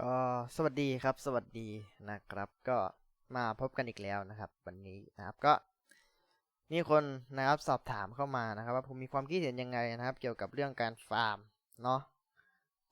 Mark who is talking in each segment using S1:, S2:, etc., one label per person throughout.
S1: ก็สวัสดีครับ สวัสดีนะครับ ก็มาพบกันอีกแล้วนะครับ วันนี้นะครับก็มีคนนะครับสอบถามเข้ามานะครับ ว่าผมมีความคิดเห็นยังไงนะครับ เกี่ยวกับเรื่องการฟาร์มเนาะ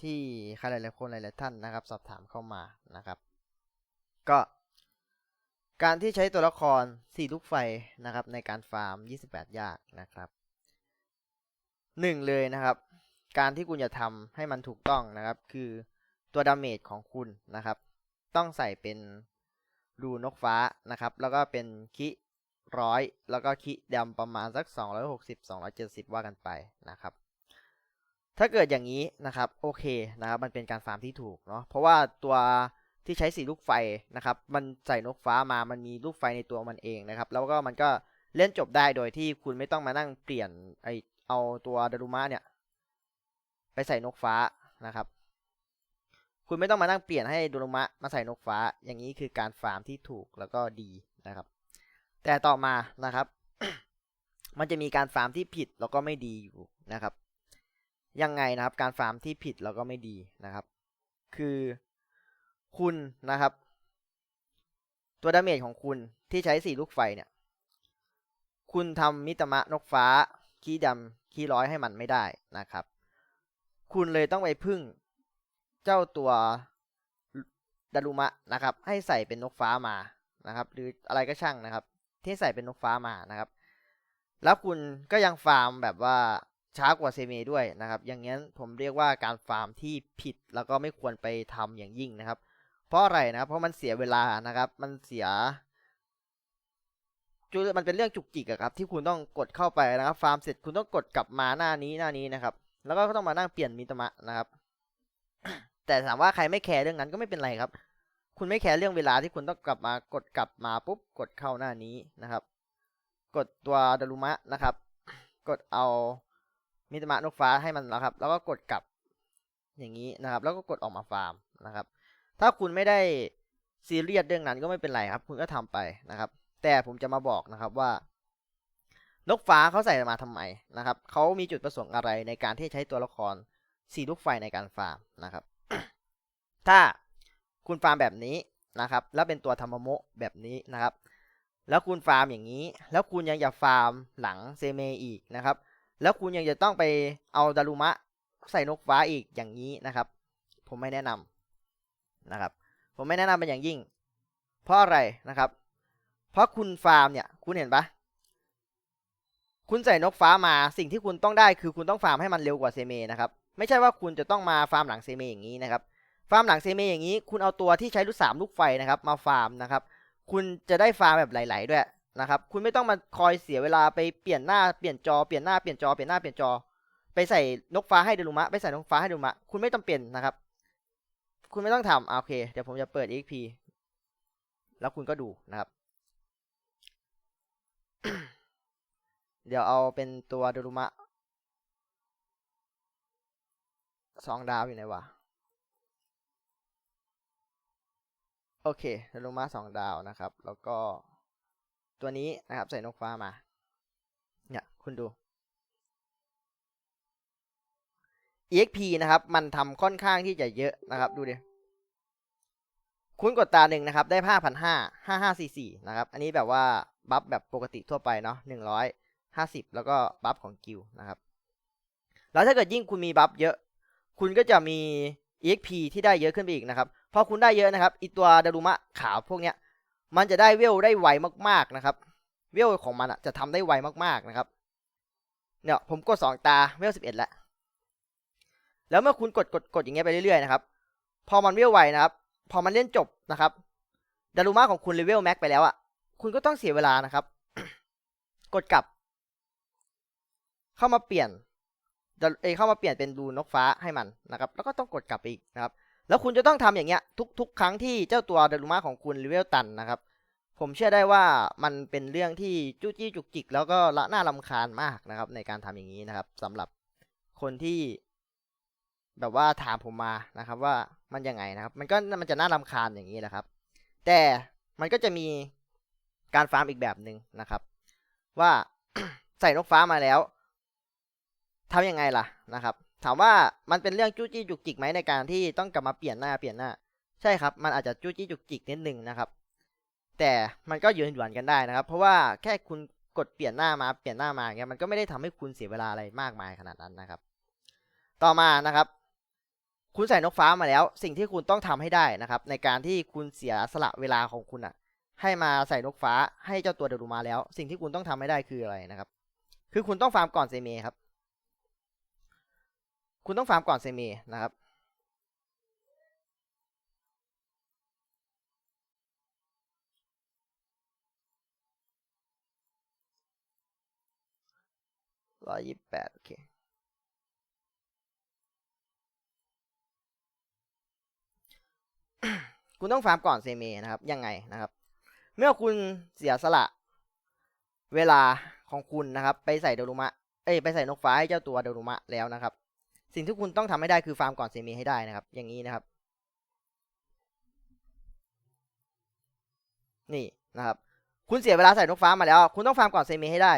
S1: ที่ใครหลายๆคนหลายๆท่านนะครับ สอบถามเข้ามานะครับ ก็ การที่ใช้ตัวละครสี่ลูกไฟนะครับ ในการฟาร์ม 28 ยากนะครับหนึ่งเลยนะครับ การที่คุณจะทำให้มันถูกต้องนะครับ คือ ตัวดาเมจของคุณนะครับ ต้องใส่เป็นรูนกฟ้านะครับ แล้วก็เป็นคิร้อยแล้วก็คิดำประมาณสัก 260 270 ว่ากันไปนะครับ ถ้าเกิดอย่างนี้นะครับ โอเคนะครับ มันเป็นการฟาร์มที่ถูกเนาะเพราะว่าตัวที่ใช้สีลูกไฟนะครับ มันใส่นกฟ้ามามันมีลูกไฟในตัวมันเองนะครับ แล้วก็มันก็เล่นจบได้โดยที่คุณไม่ต้องมานั่งเปลี่ยนไอเอาตัวดารุมะเนี่ย ไปใส่นกฟ้านะครับ คุณไม่ต้องมานั่งเปลี่ยนให้ดารุมะมาใส่นกฟ้า อย่างนี้คือการฟาร์มที่ถูกแล้วก็ดีนะครับ แต่ต่อมานะครับ มันจะมีการฟาร์มที่ผิดแล้วก็ไม่ดีอยู่นะครับ ยังไงนะครับ การฟาร์มที่ผิดแล้วก็ไม่ดีนะครับ คือคุณนะครับ ตัวดาเมจของคุณที่ใช้สีลูกไฟเนี่ย คุณทำมิตรมะนกฟ้า ขี้ดำขี้ร้อยให้มันไม่ได้นะครับ คุณเลยต้องไปพึ่ง เจ้าตัวดารุมะนะครับ ให้ใส่เป็นนกฟ้ามานะครับ หรืออะไรก็ช่างนะครับ ที่ใส่เป็นนกฟ้ามานะครับ แล้วคุณก็ยังฟาร์มแบบว่าช้ากว่าเซเมด้วยนะครับ อย่างนี้ผมเรียกว่าการฟาร์มที่ผิดแล้วก็ไม่ควรไปทำอย่างยิ่งนะครับ เพราะอะไรนะครับเพราะมันเสียเวลานะครับ มันเสียจุมันเป็นเรื่องจุกจิกอะครับ ที่คุณต้องกดเข้าไปนะครับ ฟาร์มเสร็จคุณต้องกดกลับมาหน้านี้หน้านี้นะครับ แล้วก็ต้องมานั่งเปลี่ยนมิตมะนะครับ แต่ถามว่าใครไม่แคร์เรื่องนั้นก็ไม่เป็นไรครับ คุณไม่แคร์เรื่องเวลาที่คุณต้องกลับมากดกลับมาปุ๊บกดเข้าหน้านี้นะครับ กดตัวดารุมะนะครับ กดเอามิตรมะนกฟ้าให้มันนะครับ แล้วก็กดกลับอย่างนี้นะครับ แล้วก็กดออกมาฟาร์มนะครับ ถ้าคุณไม่ได้ซีเรียสเรื่องนั้นก็ไม่เป็นไรครับ คุณก็ทำไปนะครับ แต่ผมจะมาบอกนะครับว่านกฟ้าเขาใส่มาทำไมนะครับเขามีจุดประสงค์อะไรในการที่ใช้ตัวละครสีลูกไฟในการฟาร์มนะครับ ถ้าคุณฟาร์มแบบนี้นะครับ แล้วเป็นตัวธรรมโมะแบบนี้นะครับ แล้วคุณฟาร์มอย่างนี้ แล้วคุณยังอยากฟาร์มหลังเซเมอีกนะครับ แล้วคุณยังจะต้องไปเอาดารุมะใส่นกฟ้าอีกอย่างนี้นะครับ ผมไม่แนะนำนะครับ ผมไม่แนะนำเป็นอย่างยิ่ง เพราะอะไรนะครับ เพราะคุณฟาร์มเนี่ย คุณเห็นปะคุณใส่นกฟ้ามาสิ่งที่คุณต้องได้คือคุณต้องฟาร์มให้มันเร็วกว่าเซเมนะครับ ไม่ใช่ว่าคุณจะต้องมาฟาร์มหลังเซเมอย่างนี้นะครับ ฟาร์มหลังเซเมอย่างนี้ คุณเอาตัวที่ใช้ลูกสามลูกไฟนะครับ มาฟาร์มนะครับ คุณจะได้ฟาร์มแบบไหลๆด้วยนะครับ คุณไม่ต้องมาคอยเสียเวลาไปเปลี่ยนหน้าเปลี่ยนจอเปลี่ยนหน้าเปลี่ยนจอเปลี่ยนหน้าเปลี่ยนจอ ไปใส่นกฟ้าให้เดลุมะไปใส่นกฟ้าให้เดลุมะ คุณไม่ต้องเปลี่ยนนะครับ คุณไม่ต้องทำโอเค เดี๋ยวผมจะเปิด XP แล้วคุณก็ดูนะครับ เดี๋ยวเอาเป็นตัวเดลุมะสองดาวอยู่ไหนวะ โอเคเดลุมะสองดาวนะครับ แล้วก็ตัวนี้นะครับใส่นกฟ้ามา เนี่ย คุณดู exp นะครับ มันทำค่อนข้างที่จะเยอะนะครับ ดูดิคุณกดตาหนึ่งนะครับ ได้ผ้าพันห้าห้าห้าสี่สี่นะครับ อันนี้แบบว่า บัฟแบบปกติทั่วไปเนาะหนึ่งร้อยห้าสิบแล้วก็บัฟของกิลนะครับ แล้วถ้าเกิดยิ่งคุณมีบัฟเยอะ คุณก็จะมี exp ที่ได้เยอะขึ้นไปอีกนะครับ พอคุณได้เยอะนะครับอีตัวดารุมะขาวพวกเนี้ย มันจะได้เวลได้ไวมากๆนะครับ เวลของมันอะจะทำได้ไวมากๆนะครับ เนี่ยผมกดสองตาเวลสิบเอ็ดแล้วแล้วเมื่อคุณกดกดกดอย่างเงี้ยไปเรื่อยๆนะครับ พอมันเวลไวนะครับ พอมันเล่นจบนะครับดารุมะของคุณเลเวลแม็กไปแล้วอะ คุณก็ต้องเสียเวลานะครับ กดกลับ เข้ามาเปลี่ยนเอเข้ามาเปลี่ยนเป็นดูนกฟ้าให้มันนะครับ แล้วก็ต้องกดกลับอีกนะครับ แล้วคุณจะต้องทำอย่างเงี้ยทุกๆ ครั้งที่เจ้าตัวดารุมะของคุณเลเวลตันนะครับ ผมเชื่อได้ว่ามันเป็นเรื่องที่จู้จี้จุกจิก แล้วก็ละหน่ารำคาญมากนะครับ ในการทำอย่างนี้นะครับสำหรับคนที่ แบบว่าถามผมมานะครับ ว่ามันยังไงนะครับ มันก็มันจะน่ารำคาญอย่างนี้นะครับ แต่มันก็จะมีการฟาร์มอีกแบบหนึ่งนะครับ ว่าใส่นกฟ้ามาแล้วทำยังไงล่ะนะครับ ถามว่ามันเป็นเรื่องจู้จี้จุกจิกไหมในการที่ต้องกลับมาเปลี่ยนหน้าเปลี่ยนหน้า ใช่ครับ มันอาจจะจู้จี้จุกจิกนิดนึงนะครับ แต่มันก็ยืนหยวนกันได้นะครับ เพราะว่าแค่คุณกดเปลี่ยนหน้ามาเปลี่ยนหน้ามาเงี้ยมันก็ไม่ได้ทำให้คุณเสียเวลาอะไรมากมายขนาดนั้นนะครับ ต่อมานะครับ คุณใส่นกฟ้ามาแล้ว สิ่งที่คุณต้องทำให้ได้นะครับ ในการที่คุณเสียสละเวลาของคุณอะให้มาใส่นกฟ้าให้เจ้าตัวเดลูมาแล้ว สิ่งที่คุณต้องทำให้ได้คืออะไรนะครับ คือคุณต้องฟาร์มก่อนเซเมครับ คุณต้องฟาร์มก่อนเซเมนะครับร้อยยี่สิบแปดโอเคคุณต้องฟาร์มก่อนเซเมนะครับยังไงนะครับ เมื่อคุณเสียสละ เวลาของคุณนะครับ ไปใส่เดลุมะเอ้ยไปใส่นกฟ้าให้เจ้าตัวเดลุมะแล้วนะครับ สิ่งที่คุณต้องทำให้ได้คือฟาร์มก่อนเซเมให้ได้นะครับ อย่างนี้นะครับ นี่นะครับ คุณเสียเวลาใส่นกฟ้ามาแล้ว คุณต้องฟาร์มก่อนเซเมให้ได้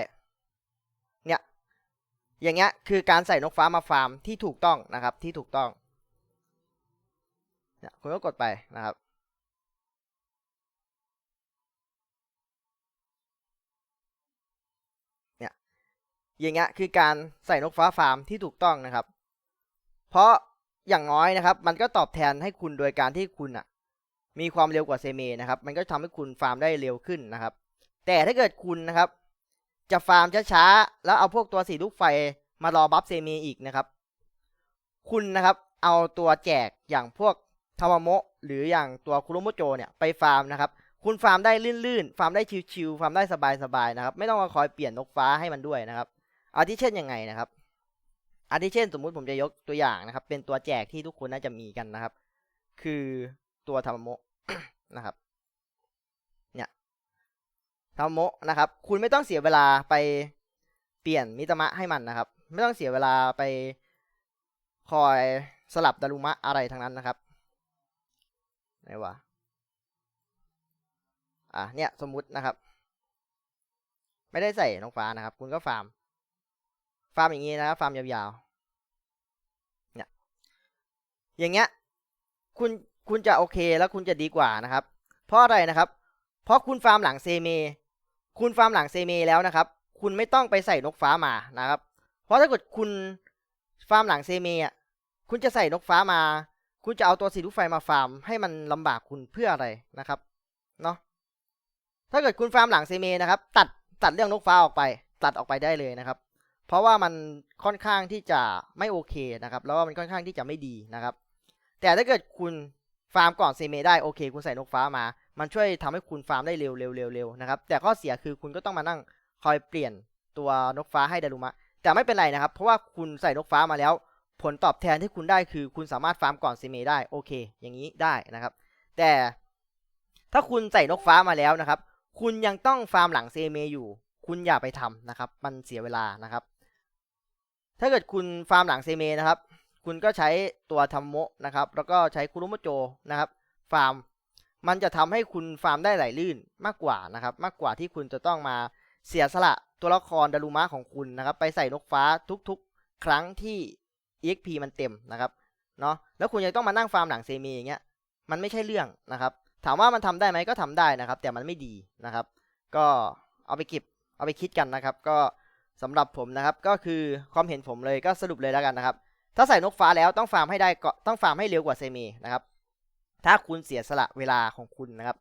S1: เนี่ย อย่างเงี้ยคือการใส่นกฟ้ามาฟาร์มที่ถูกต้องนะครับ ที่ถูกต้องเนี่ยคุณก็กดไปนะครับเนี่ยอย่างเงี้ยคือการใส่นกฟ้าฟาร์มที่ถูกต้องนะครับ เพราะอย่างน้อยนะครับ มันก็ตอบแทนให้คุณโดยการที่คุณอะ มีความเร็วกว่าเซเมนะครับ มันก็ทำให้คุณฟาร์มได้เร็วขึ้นนะครับ แต่ถ้าเกิดคุณนะครับ จะฟาร์มช้าๆ แล้วเอาพวกตัวสีลูกไฟมารอบัฟเซเมอีกนะครับ คุณนะครับ เอาตัวแจกอย่างพวกทาวาโมะหรืออย่างตัวคุโรโมโจเนี่ยไปฟาร์มนะครับ คุณฟาร์มได้ลื่นๆ ฟาร์มได้ชิวๆ ฟาร์มได้สบายๆนะครับ ไม่ต้องมาคอยเปลี่ยนนกฟ้าให้มันด้วยนะครับอาทิเช่นยังไงนะครับ อาทิเช่น สมมุติผมจะยกตัวอย่างนะครับ เป็นตัวแจกที่ทุกคนน่าจะมีกันนะครับ คือตัวทาวาโมนะครับ เนี่ยทาโมนะครับ คุณไม่ต้องเสียเวลาไปเปลี่ยนมิตมะให้มันนะครับ ไม่ต้องเสียเวลาไปคอยสลับดารุมะอะไรทั้งนั้นนะครับไหนวะอะเนี่ยสมมุตินะครับ ไม่ได้ใส่น้องฟ้านะครับ คุณก็ฟาร์ม ฟาร์มอย่างนี้นะครับฟาร์มยาวๆเนี่ยอย่างเงี้ยคุณคุณจะโอเคแล้วคุณจะดีกว่านะครับ เพราะอะไรนะครับ เพราะคุณฟาร์มหลังเซเม คุณฟาร์มหลังเซเมแล้วนะครับ คุณไม่ต้องไปใส่นกฟ้ามานะครับ เพราะถ้าเกิดคุณฟาร์มหลังเซเมอะคุณจะใส่นกฟ้ามา คุณจะเอาตัวสีลูกไฟมาฟาร์มให้มันลำบากคุณเพื่ออะไรนะครับเนาะถ้าเกิดคุณฟาร์มหลังเซเมนะครับ ตัดตัดเรื่องนกฟ้าออกไป ตัดออกไปได้เลยนะครับ เพราะว่ามันค่อนข้างที่จะไม่โอเคนะครับแล้วก็มันค่อนข้างที่จะไม่ดีนะครับ แต่ถ้าเกิดคุณฟาร์มก่อนเซเมได้โอเค คุณใส่นกฟ้ามา มันช่วยทำให้คุณฟาร์มได้เร็วเร็วเร็วเร็วนะครับแต่ข้อเสียคือคุณก็ต้องมานั่งคอยเปลี่ยนตัวนกฟ้าให้ดารุมะ แต่ไม่เป็นไรนะครับ เพราะว่าคุณใส่นกฟ้ามาแล้ว ผลตอบแทนที่คุณได้คือ คุณสามารถฟาร์มก่อนเซเมได้โอเค อย่างนี้ได้นะครับ แต่ถ้าคุณใส่นกฟ้ามาแล้วนะครับ คุณยังต้องฟาร์มหลังเซเมอยู่ คุณอย่าไปทำนะครับ มันเสียเวลานะครับ ถ้าเกิดคุณฟาร์มหลังเซเมนะครับ คุณก็ใช้ตัวทัมโมะนะครับ แล้วก็ใช้คุรุโมโจนะครับ ฟาร์ม มันจะทำให้คุณฟาร์มได้ไหลลื่นมากกว่านะครับ มากกว่าที่คุณจะต้องมาเสียสละตัวละครดารุมะของคุณนะครับ ไปใส่นกฟ้าทุกๆ ครั้งที่ EXP มันเต็มนะครับ เนาะแล้วคุณยังต้องมานั่งฟาร์มหลังเซเมอย่างเงี้ย มันไม่ใช่เรื่องนะครับ ถามว่ามันทำได้ไหมก็ทำได้นะครับ แต่มันไม่ดีนะครับ ก็เอาไปเก็บ เอาไปคิดกันนะครับ ก็ สำหรับผมนะครับก็คือความเห็นผมเลยก็สรุปเลยแล้วกันนะครับ ถ้าใส่นกฟ้าแล้วต้องฟาร์มให้ได้ก็ต้องฟาร์มให้เร็วกว่าเซเมนะครับถ้าคุณเสียสละเวลาของคุณนะครับ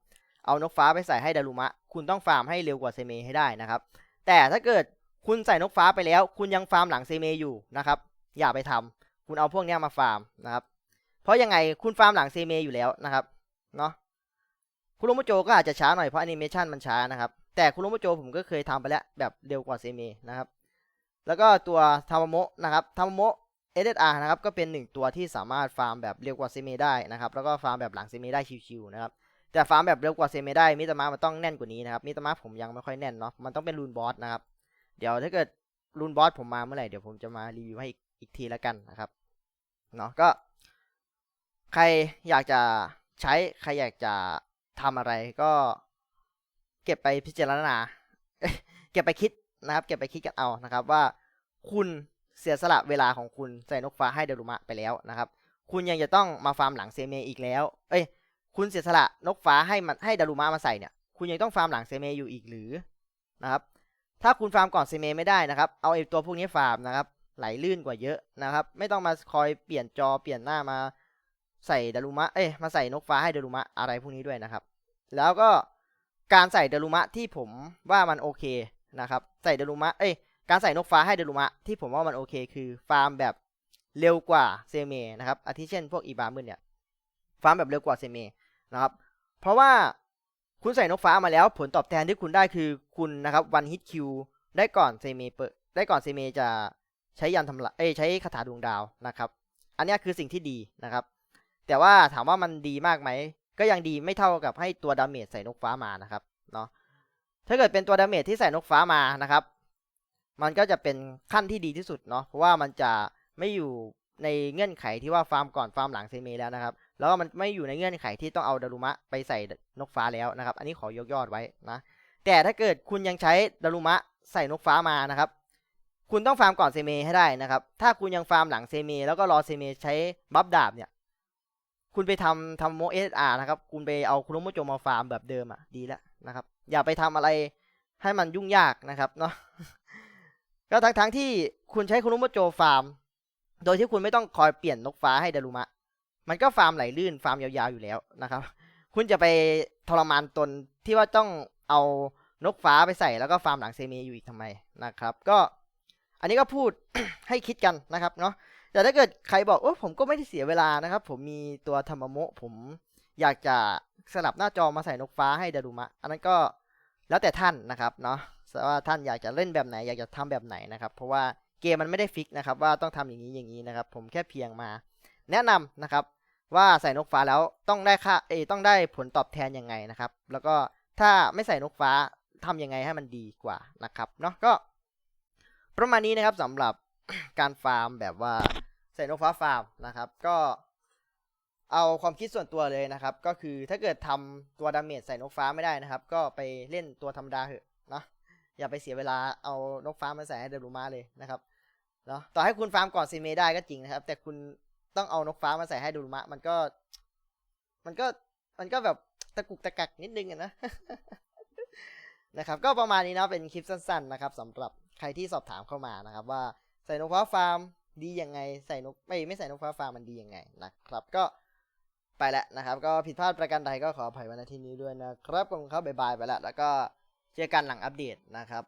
S1: เอานกฟ้าไปใส่ให้ดารุมะ คุณต้องฟาร์มให้เร็วกว่าเซเมให้ได้นะครับ แต่ถ้าเกิดคุณใส่นกฟ้าไปแล้ว คุณยังฟาร์มหลังเซเมอยู่นะครับ อย่าไปทำคุณเอาพวกนี้มาฟาร์มนะครับ เพราะยังไงคุณฟาร์มหลังเซเมอยู่แล้วนะครับเนาะคุโรโมโจก็อาจจะช้าหน่อยเพราะแอนิเมชันมันช้านะครับ แต่คุโรโมโจผมก็เคยทำไปแล้ว แบบเร็วกว่าเซเมนะครับ แล้วก็ตัวทามโมะนะครับทามโมะ SSR นะครับก็เป็นหนึ่งตัวที่สามารถฟาร์มแบบเร็วกว่าเซเมได้นะครับแล้วก็ฟาร์มแบบหลังเซเมได้ชิวๆนะครับแต่ฟาร์มแบบเร็วกว่าเซเมได้มิตามะมันต้องแน่นกว่านี้นะครับมิตามะผมยังไม่ค่อยแน่นเนาะมันต้องเป็นรูนบอสนะครับเดี๋ยวถ้าเกิดรูนบอสผมมาเมื่อไหร่เดี๋ยวผมจะมารีวิวให้อีกอีกทีแล้วกันนะครับเนาะก็ ใครอยากจะใช้ใครอยากจะทำอะไรก็ เก็บไปพิจารณา เก็บไปคิดนะครับ เก็บไปคิดกันเอานะครับว่าคุณเสียสละเวลาของคุณใส่นกฟ้าให้เดรุมะไปแล้วนะครับ คุณยังจะต้องมาฟาร์มหลังเซเมอีกแล้ว เอ้ย คุณเสียสละนกฟ้าให้มันให้ดารุมะมาใส่เนี่ย คุณยังต้องฟาร์มหลังเซเมอยู่อีกหรือนะครับ ถ้าคุณฟาร์มก่อนเซเมไม่ได้นะครับ เอาไอ้ตัวพวกนี้ฟาร์มนะครับ ไหลลื่นกว่าเยอะนะครับ ไม่ต้องมาคอยเปลี่ยนจอเปลี่ยนหน้ามาใส่ดารุมะ เอ้ย มาใส่นกฟ้าให้ดารุมะอะไรพวกนี้ด้วยนะครับ แล้วก็ การใส่เดารุมะที่ผมว่ามันโอเคนะครับใส่เดารุมะเอ้ยการใส่นกฟ้าให้เดารุมะที่ผมว่ามันโอเค คือฟาร์มแบบเร็วกว่าเซเมนะครับอาทิเช่นพวกอีบามืนเนี่ยฟาร์มแบบเร็วกว่าเซเมนะครับเพราะว่าคุณใส่นกฟ้ามาแล้ว ผลตอบแทนที่คุณได้คือคุณนะครับวันฮิตคิวได้ก่อนเซเมเปิดได้ก่อนเซเมจะใช้ยันทำลายเอ้ใช้คาถาดวงดาวนะครับ อันนี้คือสิ่งที่ดีนะครับ แต่ว่าถามว่ามันดีมากไหม ก็ยังดีไม่เท่ากับให้ตัวดาเมจใส่นกฟ้ามานะครับเนาะถ้าเกิดเป็นตัวดาเมจที่ใส่นกฟ้ามานะครับ มันก็จะเป็นขั้นที่ดีที่สุดเนาะเพราะว่ามันจะไม่อยู่ในเงื่อนไขที่ว่าฟาร์มก่อนฟาร์มหลังเซเมแล้วนะครับ แล้วก็มันไม่อยู่ในเงื่อนไขที่ต้องเอาดารุมะไปใส่นกฟ้าแล้วนะครับ อันนี้ขอยกยอดไว้นะ แต่ถ้าเกิดคุณยังใช้ดารุมะใส่นกฟ้ามานะครับ คุณต้องฟาร์มก่อนเซเมให้ได้นะครับ ถ้าคุณยังฟาร์มหลังเซเมแล้วก็รอเซเมใช้บัฟดาบเนี่ย คุณไปทำทำโมเอสอาร์นะครับ คุณไปเอาคุโรโมโจมาฟาร์มแบบเดิมอะดีแล้วนะครับ อย่าไปทำอะไรให้มันยุ่งยากนะครับเนาะก็ทั้งทั้งที่คุณใช้คุโรโมโจฟาร์ม โดยที่คุณไม่ต้องคอยเปลี่ยนนกฟ้าให้ดารุมะ มันก็ฟาร์มไหลลื่นฟาร์มยาวๆอยู่แล้วนะครับ คุณจะไปทรมานตนที่ว่าต้องเอานกฟ้าไปใส่แล้วก็ฟาร์มหลังเซเมอยู่อีกทำไมนะครับ ก็อันนี้ก็พูดให้คิดกันนะครับเนาะ แต่ถ้าเกิดใครบอกโอ้ผมก็ไม่ได้เสียเวลานะครับ ผมมีตัวธรรมโมะผมอยากจะสลับหน้าจอมาใส่นกฟ้าให้ดารุมะ อันนั้นก็แล้วแต่ท่านนะครับเนาะว่าท่านอยากจะเล่นแบบไหน อยากจะทำแบบไหนนะครับ เพราะว่าเกมมันไม่ได้ฟิกนะครับ ว่าต้องทำอย่างนี้อย่างนี้นะครับ ผมแค่เพียงมา แนะนำนะครับ ว่าใส่นกฟ้าแล้วต้องได้ค่าเอต้องได้ผลตอบแทนยังไงนะครับ แล้วก็ถ้าไม่ใส่นกฟ้าทำยังไงให้มันดีกว่านะครับเนาะก็ประมาณนี้นะครับสำหรับ การฟาร์มแบบว่าใส่นกฟ้าฟาร์มนะครับ ก็เอาความคิดส่วนตัวเลยนะครับ ก็คือถ้าเกิดทำตัวดาเมจใส่นกฟ้าไม่ได้นะครับ ก็ไปเล่นตัวธรรมดาเถอะเนาะอย่าไปเสียเวลาเอานกฟ้ามาใส่ให้เดลูมาเลยนะครับเนาะต่อให้คุณฟาร์มก่อนซีเมได้ก็จริงนะครับ แต่คุณต้องเอานกฟ้ามาใส่ให้ดูมะ มันก็ มันก็มันก็แบบตะกุกตะกักนิดนึงอะนะนะครับ ก็ประมาณนี้นะเป็นคลิปสั้น ๆ นะครับสำหรับใครที่สอบถามเข้ามานะครับ ว่า ใส่นกฟ้าฟาร์มดียังไง ใส่นกไม่ไม่ใส่นกฟ้าฟาร์มมันดียังไงนะครับ ก็ไปแล้วนะครับ ก็ผิดพลาดประการใดก็ขออภัยไว้ณที่นี้ด้วยนะครับขอบคุณครับายบายไปแล้วแล้วก็เจอกันหลังอัปเดตนะครับ